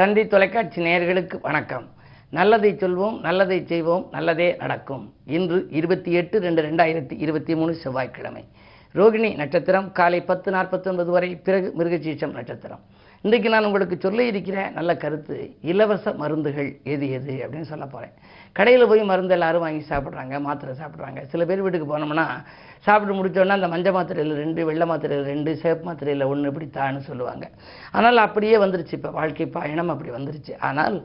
தந்தி தொலைக்காட்சி நேயர்களுக்கு வணக்கம். நல்லதை சொல்வோம் நல்லதை செய்வோம் நல்லதே நடக்கும். இன்று இருபத்தி எட்டு ரெண்டு ரெண்டாயிரத்தி இருபத்தி மூணு செவ்வாய்க்கிழமை. ரோகிணி நட்சத்திரம் காலை பத்து நாற்பத்தொன்பது வரை பிறகு மிருகசீஷம் நட்சத்திரம். இன்றைக்கு நான் உங்களுக்கு சொல்ல இருக்கிற நல்ல கருத்து இலவச மருந்துகள் எது எது அப்படின்னு சொல்ல போகிறேன் கடையில் போய் மருந்து எல்லாரும் வாங்கி சாப்பிட்றாங்க மாத்திரை சாப்பிட்றாங்க. சில பேர் வீட்டுக்கு போனோம்னா சாப்பிட்டு முடிச்சோன்னா அந்த மஞ்சள் மாத்திரையில் ரெண்டு வெள்ளை மாத்திரையில் ரெண்டு சேப் மாத்திரையில் ஒன்று இப்படி தான்னு சொல்லுவாங்க. ஆனால் அப்படியே வந்துருச்சு இப்போ வாழ்க்கை பயணம் அப்படி வந்துருச்சு. ஆனால்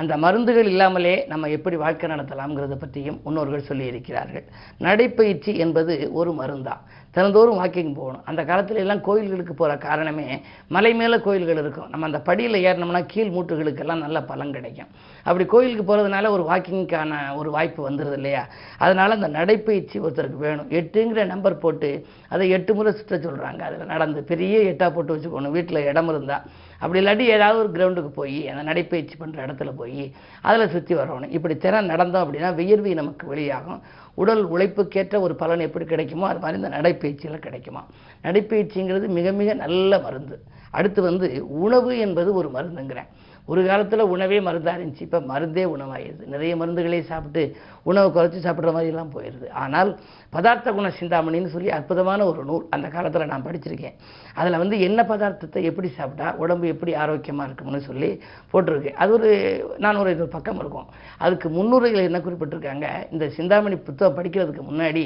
அந்த மருந்துகள் இல்லாமலே நம்ம எப்படி வாழ்க்கை நடத்தலாம்ங்கிறத பற்றியும் முன்னோர்கள் சொல்லி இருக்கிறார்கள். நடைப்பயிற்சி என்பது ஒரு மருந்தான் தினந்தோறும் வாக்கிங் போகணும். அந்த காலத்துல எல்லாம் கோயில்களுக்கு போகிற காரணமே மலை மேலே கோயில்கள் இருக்கும். நம்ம அந்த படியில் ஏறினோம்னா கீழ் மூட்டுகளுக்கெல்லாம் நல்ல பலன் கிடைக்கும். அப்படி கோயிலுக்கு போகிறதுனால ஒரு வாக்கிங்க்கான ஒரு வாய்ப்பு வந்துடுது இல்லையா? அதனால் அந்த நடைப்பயிற்சி ஒருத்தருக்கு வேணும். எட்டுங்கிற நம்பர் போட்டு அதை எட்டு முறை சுற்ற சொல்கிறாங்க அதில் நடந்து பெரிய எட்டாக போட்டு வச்சுக்கணும். வீட்டில் இடம் இருந்தால் அப்படி இல்லாட்டி ஏதாவது ஒரு கிரவுண்டுக்கு போய் அந்த நடைப்பயிற்சி பண்ணுற இடத்துல போய் அதில் சுற்றி வரணும். இப்படி தினம் நடந்தோம் அப்படின்னா வியர்வை நமக்கு வெளியாகும். உடல் உழைப்புக்கேற்ற ஒரு பலன் எப்படி கிடைக்குமோ அது மாதிரி இந்த நடைப்பயிற்சியில் கிடைக்குமா? நடைப்பயிற்சிங்கிறது மிக மிக நல்ல மருந்து. அடுத்து வந்து உணவு என்பது ஒரு மருந்துங்கிறேன். ஒரு காலத்தில் உணவே மருந்தாக இருந்துச்சு. இப்போ மருந்தே உணவாயிடுது நிறைய மருந்துகளை சாப்பிட்டு உணவை குறைச்சி சாப்பிட்ற மாதிரிலாம் போயிடுது ஆனால் பதார்த்த குண சிந்தாமணின்னு சொல்லி அற்புதமான ஒரு நூல் அந்த காலத்தில் நான் படிச்சிருக்கேன். அதில் வந்து என்ன பதார்த்தத்தை எப்படி சாப்பிட்டா உடம்பு எப்படி ஆரோக்கியமாக இருக்கும்னு சொல்லி போட்டிருக்கு அது ஒரு நானூறு ஒரு பக்கம் இருக்கும். அதுக்கு முன்னுரைகள் என்ன குறிப்பிட்டிருக்காங்க? இந்த சிந்தாமணி புத்தகம் படிக்கிறதுக்கு முன்னாடி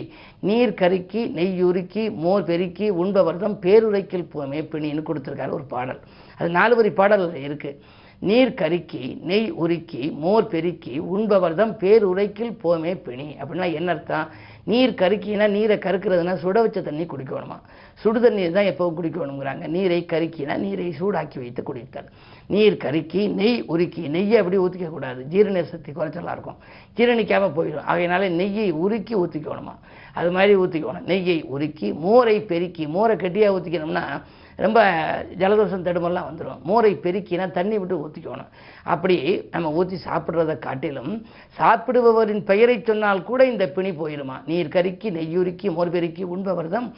நீர் கருக்கி நெய் உருக்கி மோர் பெருக்கி உண்பவர்தம் பேருரைக்கில் போமே கொடுத்துருக்காரு ஒரு பாடல். அது நாலு வரி பாடல் இருக்குது நீர் கருக்கி நெய் உருக்கி மோர் பெருக்கி உண்பவர்தம் பேருரைக்கில் போமே பிணி. அப்படின்னா என்ன அர்த்தம்? நீர் கருக்கினா நீரை கருக்கிறதுனா சுட வச்ச தண்ணி குடிக்கணுமா? சுடு தண்ணீர் தான் எப்பவும் குடிக்கணுங்கிறாங்க நீரை கருக்கினா நீரை சூடாக்கி வைத்து குடித்தல். நீர் கருக்கி நெய் உருக்கி நெய்யை அப்படி ஊற்றிக்கக்கூடாது ஜீரண சக்தி குறைச்சலாக இருக்கும் ஜீரணிக்காமல் போயிடும். ஆகையினால நெய்யை உருக்கி ஊற்றிக்கணுமா அது மாதிரி ஊற்றிக்கணும் நெய்யை உருக்கி மோரை பெருக்கி மோரை கட்டியாக ஊற்றிக்கணும்னா ரொம்ப ஜலதோஷம் தடுமெல்லாம் வந்துடும் மோரை பெருக்கினா தண்ணி விட்டு ஊற்றிக்கணும் அப்படி நம்ம ஊற்றி சாப்பிட்றத காட்டிலும் சாப்பிடுபவரின் பெயரை சொன்னால் கூட இந்த பிணி போயிடுமா நீர் கருக்கி நெய்யுருக்கி மோர் பெருக்கி உண்பவர்தம்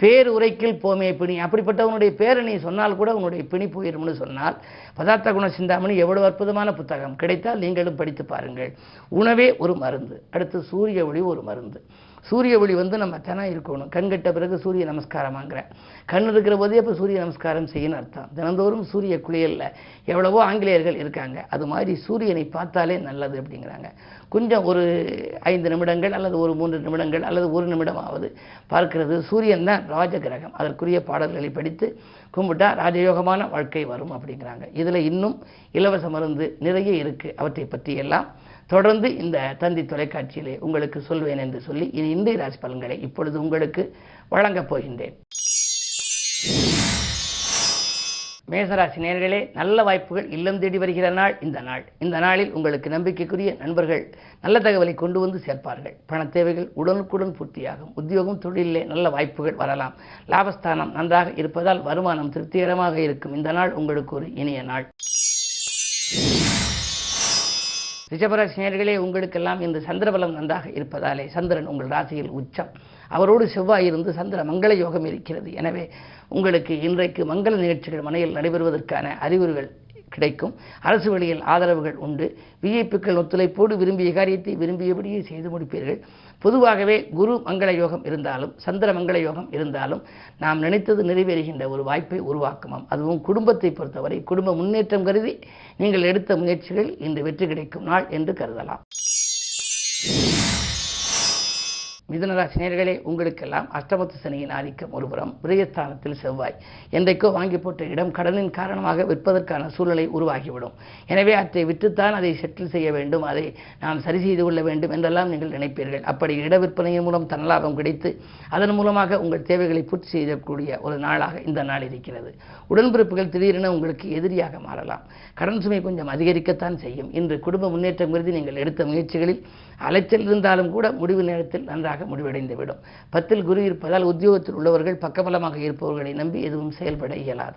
பேர் உரைக்கில் போமே பிணி. அப்படிப்பட்டவனுடைய பேரை நீ சொன்னால் கூட உன்னுடைய பிணி போயிடும்னு சொன்னால் பதார்த்த குண சிந்தாமணி எவ்வளவு அற்புதமான புத்தகம். கிடைத்தால் நீங்களும் படித்து பாருங்கள். உணவே ஒரு மருந்து. அடுத்து சூரிய ஒளி ஒரு மருந்து. சூரிய ஒளி வந்து நம்ம தினம் இருக்கணும். கண் கட்ட பிறகு சூரிய நமஸ்காரமாங்கிறேன். கண் இருக்கிற போதே இப்போ சூரிய நமஸ்காரம் செய்யணும் அர்த்தம். தினந்தோறும் சூரிய குளியலில். எவ்வளவோ ஆங்கிலேயர்கள் இருக்காங்க. அது மாதிரி சூரியனை பார்த்தாலே நல்லது அப்படிங்கிறாங்க. கொஞ்சம் ஒரு ஐந்து நிமிடங்கள் அல்லது ஒரு மூன்று நிமிடங்கள் அல்லது ஒரு நிமிடமாவது பார்க்கிறது சூரியன் தான் ராஜ கிரகம் அதற்குரிய பாடல்களை படித்து கும்பிட்டா ராஜயோகமான வாழ்க்கை வரும் அப்படிங்கிறாங்க. இதில் இன்னும் இலவச மருந்து நிறைய இருக்குது அவற்றை பற்றி எல்லாம் தொடர்ந்து இந்த தந்தி தொலைக்காட்சியிலே உங்களுக்கு சொல்வேன் என்று சொல்லி இனி இந்திய ராசி பலன்களை இப்பொழுது உங்களுக்கு வழங்கப் போகின்றேன். மேசராசி நேர்களே நல்ல வாய்ப்புகள் இல்லம் தேடி வருகிற நாள் இந்த நாள். இந்த நாளில் உங்களுக்கு நம்பிக்கைக்குரிய நண்பர்கள் நல்ல தகவலை கொண்டு வந்து சேர்ப்பார்கள். பண தேவைகள் உடனுக்குடன் பூர்த்தியாகும். உத்தியோகம் தொழிலே நல்ல வாய்ப்புகள் வரலாம். லாபஸ்தானம் நன்றாக இருப்பதால் வருமானம் திருப்திகரமாக இருக்கும். இந்த நாள் உங்களுக்கு ஒரு இனிய நாள். ரிஷபராசினியர்களே உங்களுக்கெல்லாம் இந்த சந்திரபலம் நன்றாக இருப்பதாலே சந்திரன் உங்கள் ராசியில் உச்சம். அவரோடு செவ்வாய் இருந்து சந்திர மங்கள யோகம் இருக்கிறது. எனவே உங்களுக்கு இன்றைக்கு மங்கள நிகழ்ச்சிகள் மனையில் நடைபெறுவதற்கான அறிகுறிகள் கிடைக்கும். அரசு வழியில் ஆதரவுகள் உண்டு. விஐப்புக்கள் ஒத்துழைப்போடு விரும்பிய காரியத்தை விரும்பியபடியே செய்து முடிப்பீர்கள். பொதுவாகவே குரு மங்கள யோகம் இருந்தாலும் சந்திர மங்கள யோகம் இருந்தாலும் நாம் நினைத்தது நிறைவேறுகின்ற ஒரு வாய்ப்பை உருவாக்குமாம். அதுவும் குடும்பத்தை பொறுத்தவரை குடும்ப முன்னேற்றம் கருதி நீங்கள் எடுத்த முயற்சிகள் இன்று வெற்றி கிடைக்கும் நாள் என்று கருதலாம். மிதினராசினர்களே உங்களுக்கெல்லாம் அஷ்டமத்து சனியின் ஆதிக்கம் ஒருபுறம் விரயஸ்தானத்தில் செவ்வாய். என்றைக்கோ வாங்கி போட்ட இடம் கடனின் காரணமாக விற்பதற்கான சூழலை உருவாகிவிடும். எனவே அவற்றை விற்றுத்தான் அதை செட்டில் செய்ய வேண்டும் அதை நாம் சரி செய்து கொள்ள வேண்டும் என்றெல்லாம் நீங்கள் நினைப்பீர்கள். அப்படி இட விற்பனையின் மூலம் தனலாபம் கிடைத்து அதன் மூலமாக உங்கள் தேவைகளை பூர்த்தி செய்யக்கூடிய ஒரு நாளாக இந்த நாள் இருக்கிறது. உடன்பிறப்புகள் திடீரென உங்களுக்கு எதிரியாக மாறலாம். கடன் சுமை கொஞ்சம் அதிகரிக்கத்தான் செய்யும். இன்று குடும்ப முன்னேற்றம் கருதி நீங்கள் எடுத்த முயற்சிகளில் அலைச்சல் இருந்தாலும் கூட முடிவு நேரத்தில் நன்றாக முடிவடைந்துவிடும். பத்தில் குரு இருப்பதால் உத்தியோகத்தில் உள்ளவர்கள் பக்கபலமாக இருப்பவர்களை நம்பி எதுவும் செயல்பட இயலாது.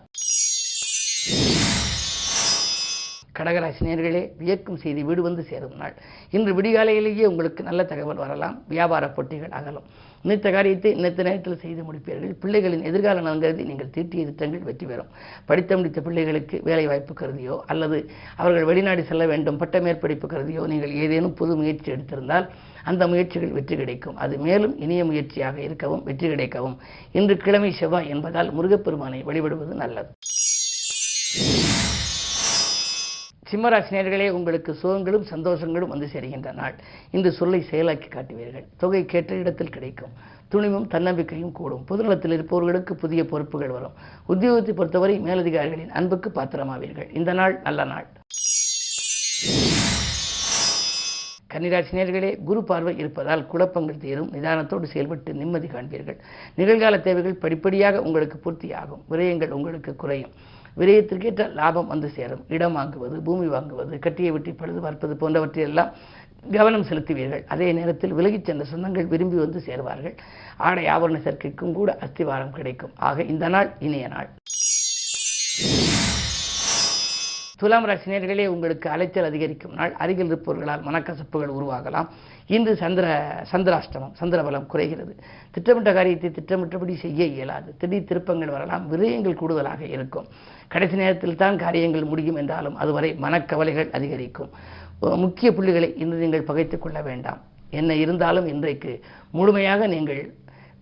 கடகராசி நேர்களே வியக்கும் செய்தி வீடு வந்து சேரும் நாள். இன்று விடிகாலையிலேயே உங்களுக்கு நல்ல தகவல் வரலாம். வியாபார போட்டிகள் அகலும். நினைத்த காரியத்தை நினைத்த நேரத்தில் செய்து முடிப்பீர்கள். பிள்ளைகளின் எதிர்கால நலங்கருதி நீங்கள் தீட்டிய திட்டங்கள் வெற்றி பெறும். படித்த முடித்த பிள்ளைகளுக்கு வேலை வாய்ப்பு கருதியோ அல்லது அவர்கள் வெளிநாடு செல்ல வேண்டும் பட்ட மேற்படிப்பு கருதியோ நீங்கள் ஏதேனும் புது முயற்சி எடுத்திருந்தால் அந்த முயற்சிகள் வெற்றி கிடைக்கும். அது மேலும் இனிய முயற்சியாக இருக்கவும் வெற்றி கிடைக்கவும். இன்று கிழமை செவ்வாய் என்பதால் முருகப்பெருமானை வழிபடுவது நல்லது. சிம்மராசினியர்களே உங்களுக்கு சுகங்களும் சந்தோஷங்களும் வந்து சேர்கின்ற நாள். இன்று சொல்லை செயலாக்கி காட்டுவீர்கள். தொகை கேட்ட இடத்தில் கிடைக்கும். துணிவும் தன்னம்பிக்கையும் கூடும். பொதுநலத்தில் இருப்பவர்களுக்கு புதிய பொறுப்புகள் வரும். உத்தியோகத்தை பொறுத்தவரை மேலதிகாரிகளின் அன்புக்கு பாத்திரமாவீர்கள். இந்த நாள் நல்ல நாள். கன்னிராசினியர்களே குரு பார்வை இருப்பதால் குழப்பங்கள் தீரும். நிதானத்தோடு செயல்பட்டு நிம்மதி காண்பீர்கள். நிகழ்கால தேவைகள் படிப்படியாக உங்களுக்கு பூர்த்தியாகும். விரயங்கள் உங்களுக்கு குறையும். விரயத்திற்கேற்ற லாபம் வந்து சேரும். இடம் வாங்குவது பூமி வாங்குவது கட்டியை வெட்டி பழுது பார்ப்பது போன்றவற்றையெல்லாம் கவனம் செலுத்துவீர்கள். அதே நேரத்தில் விலகிச் சென்ற சொந்தங்கள் விரும்பி வந்து சேர்வார்கள். ஆடை ஆபரண சேர்க்கைக்கும் கூட அஸ்திவாரம் கிடைக்கும். ஆக இந்த நாள் இனிய நாள். துலாம் ராசினியர்களே உங்களுக்கு அலைச்சல் அதிகரிக்கும் நாள். அருகில் இருப்பவர்களால் மனக்கசப்புகள் உருவாகலாம். இன்று சந்திர சந்திராஷ்டமம் சந்திரபலம் குறைகிறது. திட்டமிட்ட காரியத்தை திட்டமிட்டபடி செய்ய இயலாது. திடீர் திருப்பங்கள் வரலாம். விரயங்கள் கூடுதலாக இருக்கும். கடைசி நேரத்தில் தான் காரியங்கள் முடியும் என்றாலும் அதுவரை மனக்கவலைகள் அதிகரிக்கும். முக்கிய புள்ளிகளை இன்று நீங்கள் பகைத்துக் கொள்ள வேண்டாம். என்ன இருந்தாலும் இன்றைக்கு முழுமையாக நீங்கள்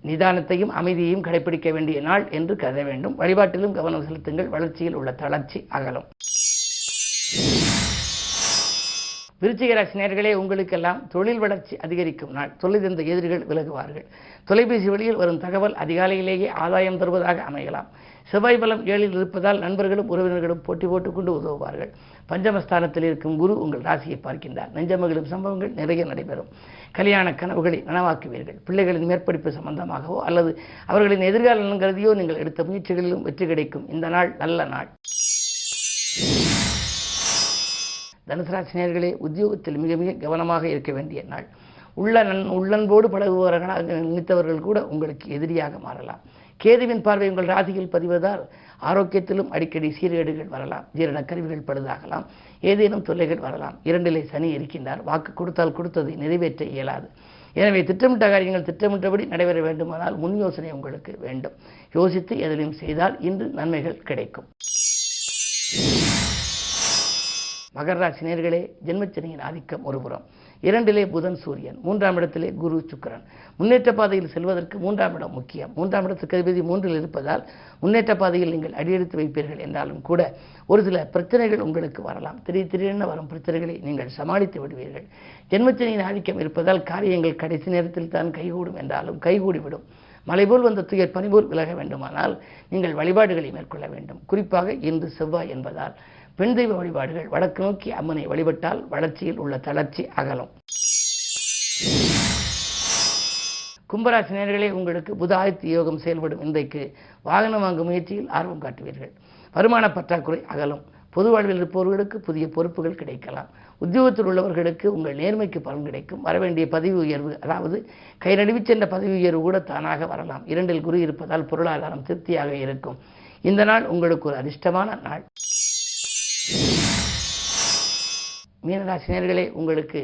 நிதானத்தையும் அமைதியையும் கடைபிடிக்க வேண்டிய நாள் என்று கருத வேண்டும். வழிபாட்டிலும் கவனம் செலுத்துங்கள். வளர்ச்சியில் உள்ள தளர்ச்சி அகலும். விருச்சிகராசினியர்களே உங்களுக்கெல்லாம் தொழில் வளர்ச்சி அதிகரிக்கும் நாள். தொழிலிருந்த எதிரிகள் விலகுவார்கள். தொலைபேசி வழியில் வரும் தகவல் அதிகாலையிலேயே ஆதாயம் தருவதாக அமையலாம். செவ்வாய் பலம் ஏழில் இருப்பதால் நண்பர்களும் உறவினர்களும் போட்டி போட்டுக்கொண்டு உதவுவார்கள். பஞ்சமஸ்தானத்தில் இருக்கும் குரு உங்கள் ராசியை பார்க்கின்றார். நெஞ்சமகளும் சம்பவங்கள் நிறைய நடைபெறும். கல்யாண கனவுகளை நனவாக்குவீர்கள். பிள்ளைகளின் மேற்படிப்பு சம்பந்தமாகவோ அல்லது அவர்களின் எதிர்கால நலன் கருதியோ நீங்கள் எடுத்த முயற்சிகளிலும் வெற்றி கிடைக்கும். இந்த நாள் நல்ல நாள். தனுசராசினியர்களே உத்தியோகத்தில் மிக மிக கவனமாக இருக்க வேண்டிய நாள். உள்ள நன் உள்ளன்போடு பழகுபவர்களாக நினைத்தவர்கள் கூட உங்களுக்கு எதிரியாக மாறலாம். கேதுவின் பார்வை உங்கள் ராசியில் பதிவதால் ஆரோக்கியத்திலும் அடிக்கடி சீர்கேடுகள் வரலாம். ஜீரண கருவிகள் பழுதாகலாம். ஏதேனும் தொல்லைகள் வரலாம். இரண்டிலே சனி இருக்கின்றார். வாக்கு கொடுத்தால் கொடுத்ததை நிறைவேற்ற இயலாது. எனவே திட்டமிட்ட காரியங்கள் திட்டமிட்டபடி நடைபெற வேண்டுமானால் முன் யோசனை உங்களுக்கு வேண்டும். யோசித்து எதிலையும் செய்தால் இன்று நன்மைகள் கிடைக்கும். மகர ராசி நேர்களே ஜென்மச்சனியின் ஆதிக்கம் ஒருபுறம். இரண்டிலே புதன் சூரியன் மூன்றாம் இடத்திலே குரு சுக்கரன். முன்னேற்ற பாதையில் செல்வதற்கு மூன்றாம் இடம் முக்கியம். மூன்றாம் இடத்துக்கு அதிபதி மூன்றில் இருப்பதால் முன்னேற்ற பாதையில் நீங்கள் அடியெடுத்து வைப்பீர்கள் என்றாலும் கூட ஒரு சில பிரச்சனைகள் உங்களுக்கு வரலாம். திடீர் திடீரென வரும் பிரச்சனைகளை நீங்கள் சமாளித்து விடுவீர்கள். ஜென்மச்சனியின் ஆதிக்கம் இருப்பதால் காரியங்கள் கடைசி நேரத்தில் தான் கைகூடும் என்றாலும் கைகூடிவிடும். மலைபோல் வந்த துயர் பனிபோல் விலக வேண்டுமானால் நீங்கள் வழிபாடுகளை மேற்கொள்ள வேண்டும். குறிப்பாக இன்று செவ்வாய் என்பதால். பெண் தெய்வ வழிபாடுகள் வடக்கு நோக்கி அம்மனை வழிபட்டால் வளர்ச்சியில் உள்ள தளர்ச்சி அகலும். கும்பராசி நேர்களே உங்களுக்கு புத ஆதித்ய யோகம் செயல்படும் இன்றைக்கு வாகனம் வாங்கும் முயற்சியில் ஆர்வம் காட்டுவீர்கள். வருமான பற்றாக்குறை அகலும். பொது வாழ்வில் இருப்பவர்களுக்கு புதிய பொறுப்புகள் கிடைக்கலாம். உத்தியோகத்தில் உள்ளவர்களுக்கு உங்கள் நேர்மைக்கு பலன் கிடைக்கும். வரவேண்டிய பதவி உயர்வு அதாவது கை நடுவி சென்ற பதவி உயர்வு கூட தானாக வரலாம். இரண்டில் குரு இருப்பதால் பொருளாதாரம் திருப்தியாக இருக்கும். இந்த நாள் உங்களுக்கு ஒரு அதிர்ஷ்டமான நாள். மீனராசினியர்களே உங்களுக்கு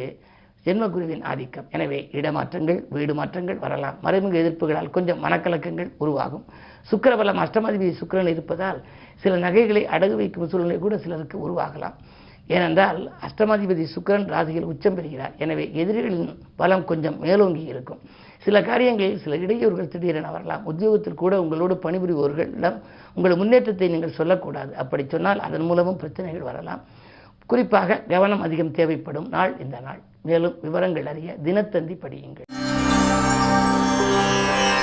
ஜென்மகுருவின் ஆதிக்கம். எனவே இடமாற்றங்கள் வீடு மாற்றங்கள் வரலாம். மறைமுக எதிர்ப்புகளால் கொஞ்சம் மனக்கலக்கங்கள் உருவாகும். சுக்கரபலம் அஷ்டமாதிபதி சுக்கரன் இருப்பதால் சில நகைகளை அடகு வைக்கும் சூழ்நிலை கூட சிலருக்கு உருவாகலாம். ஏனென்றால் அஷ்டமாதிபதி சுக்கரன் ராசியில் உச்சம் பெறுகிறார். எனவே எதிரிகளின் பலம் கொஞ்சம் மேலோங்கி இருக்கும். சில காரியங்களில் சில இடையூறுகள் திடீரென வரலாம். உத்தியோகத்தில் கூட உங்களோடு பணிபுரிபவர்களிடம் உங்கள் முன்னேற்றத்தை நீங்கள் சொல்லக்கூடாது. அப்படி சொன்னால் அதன் மூலமும் பிரச்சனைகள் வரலாம். குறிப்பாக கவனம் அதிகம் தேவைப்படும் நாள் இந்த நாள். மேலும் விவரங்கள் அறிய தினத்தந்தி படியுங்கள்.